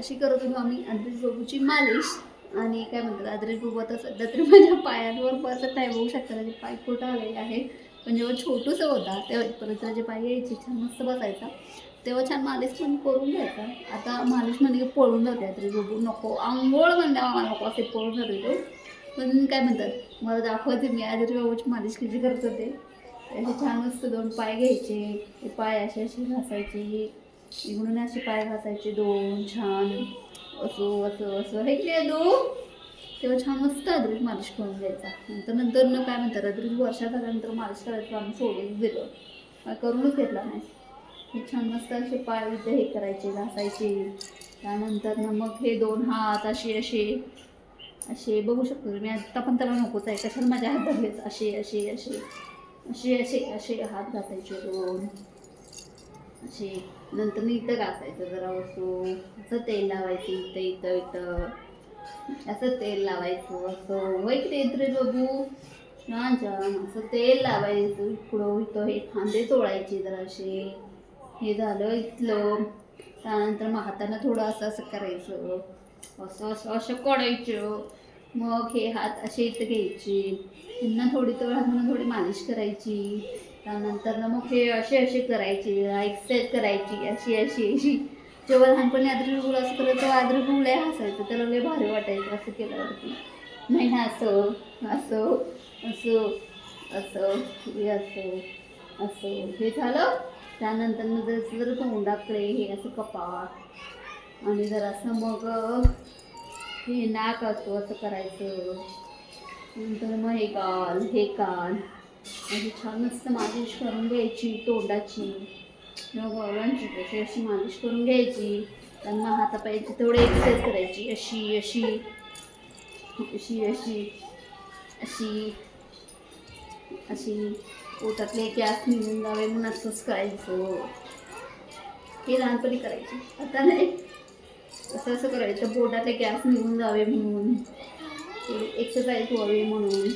अशी करत होतो आम्ही. आद्रेश बाबूची मालिश आणि काय म्हणतात आद्रेश बाबू आता सध्या तरी माझ्या पायांवर बसत नाही बघू शकता त्याचे पाय कुठं आलेले आहे पण जेव्हा छोटूसं होता तेव्हा परत त्याचे पाय यायचे छान मस्त बसायचा. तेव्हा छान मालिश पण करून घ्यायचा. आता मालिश म्हणजे पळून जाते आद्रेश बाबू. नको आंघोळ म्हणते मला नको असे पळून जाते तो पण काय म्हणतात मला दाखवते मी आद्रेश बाबूची मालिश कशी करत होते. असे छान मस्त दोन पाय घ्यायचे. ते पाय असे असे घासायचे. म्हणून असे पाय घासायचे दोन छान. असं असं असं. हे की दो? तेव्हा छान मस्त अद्रिक मालिश करून घ्यायचा. नंतर नंतर न काय म्हणतात अद्रिक वर्षा झाल्यानंतर मालिश करायचं आम्ही सोडून दिलं. करूनच घेतला नाही. हे छान मस्त असे पाय इथे हे करायचे घासायचे. त्यानंतर ना मग हे दोन हात असे असे. असे बघू शकतो मी आत्ता पण त्याला नकोच आहे. कशाला माझ्या हात धरलेच असे असे असे. असे असे असे हात घासायचे दोन. असे नंतर मी इथं घासायचं जरा वस्तू असं तेल लावायचं इथं इथं इथं. असं तेल लावायचं असं. वैक तेत रे बघू छान छान असं तेल लावायचं इकडं इथं. हे खांदे तोडायचे जराशे हे झालं इथलं. त्यानंतर मग हातानं थोडं असं असं करायचं. असं असं असं कडायचं. मग हे हात असे इथं घ्यायचे. पुन्हा थोडी तळ हातानं थोडी मालिश करायची. त्यानंतर ना मग हे असे असे करायचे एक्सरसाइज करायची अशी अशी अशी. जेव्हा लहानपणी आद्री असं करत तेव्हा आद्री लय हसायचं त्याला लय भारी वाटायचं असं केल्यावरती. नाही ना असं असं असं असं हे असं असं हे झालं. त्यानंतर मग जर जर तोंडाकडे हे असं कपाळ आणि जर असं मग हे नाक असतो असं करायचं. नंतर मग हे काल हे कान. म्हणजे छान मस्त मालिश करून घ्यायची तोंडाची. किंवा कशी अशी मालिश करून घ्यायची. त्यांना हातापायची तेवढे एक्सरसाइज करायची. अशी अशी अशी अशी अशी अशी. पोटातले गॅस निघून जावे म्हणून असंच करायचं. हे लहानपणी करायची. आता नाही. असं असं करायचं. पोटातले गॅस निघून जावे म्हणून. एक्सरसाइज व्हावी म्हणून.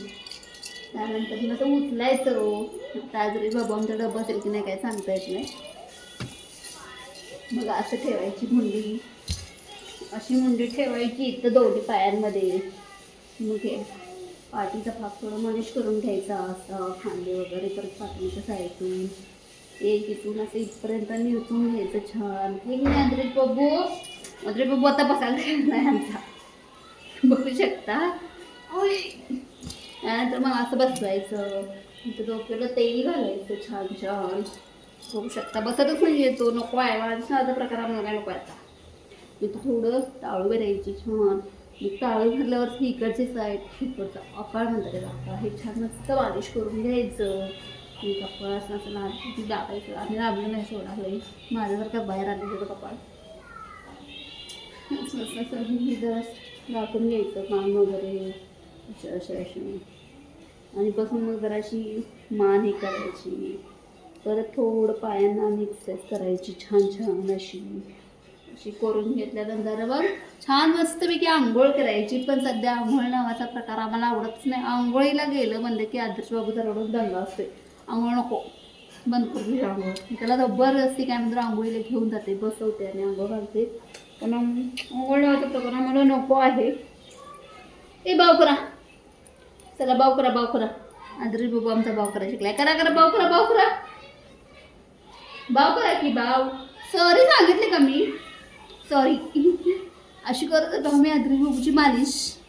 त्यानंतर मग ते उचलायचं हो. आता जरी बाबा आमचा डबा असेल की नाही काय सांगता येत नाही. मग असं ठेवायची मुंडी. अशी मुंडी ठेवायची इथं दोन्ही पायांमध्ये. मग हे पाठीचा भाग थोडं मालिश करून घ्यायचा असं खांदे वगैरे परत पाठीच्या साईडून. एक इथून असं इथपर्यंत निवतून घ्यायचं छान. हे नाही अद्रे बाबू. अद्रे बबू आता बसायला तयार नाही आमचा. बघू शकता. त्यानंतर मग असं बसवायचं. तर डोक्याला तेल घालायचं छान छान. बघू शकता बसतच नाही येतो नको आहे. माझा साधा प्रकार आम्हाला नको आहे आता. थोडं टाळू भरायची छान. मग टाळू भरल्यावर इकडची साईड इकडचा आकार म्हणतात त्याला. हे छान मस्त मालिश करून घ्यायचं. कपाळ असं असं लाल दाबायचं. आणि लाभलं नाही सोडा. लई माझ्यासारखं बाहेर आलं होतं कपाळ. असं असं असं. दाखवून घ्यायचं काम वगैरे. असे असे असे आणि बसून मग जराशी मान हे करायची. परत थोडं पायांना आणि एक्सरसाइज करायची छान छान अशी. अशी करून घेतल्यानंतर मग छान मस्तपैकी आंघोळ करायची. पण सध्या आंघोळ नावाचा प्रकार आम्हाला आवडतच नाही. आंघोळीला गेलं म्हणलं की आदर्श बाबू दररोज दंगा असते आंघोळ नको. बंद करून तुझी आंघोळ. त्याला जबरदस्ती काय म्हणतो आंघोळीला घेऊन जाते बसवते आणि आंघोळ घालते. पण आंघोळ नावाचा प्रकार आम्हाला नको आहे. ए बावकरा. चला बाऊ करा बाव करा. आदरी बाबू आमचा बावकरा शिकलाय. करा करा बाव करा बाव करा. बाव करा की बाव सॉरी सांगितले का मी? सॉरी. अशी करत होतो आम्ही आदरी बाबूची मालिश.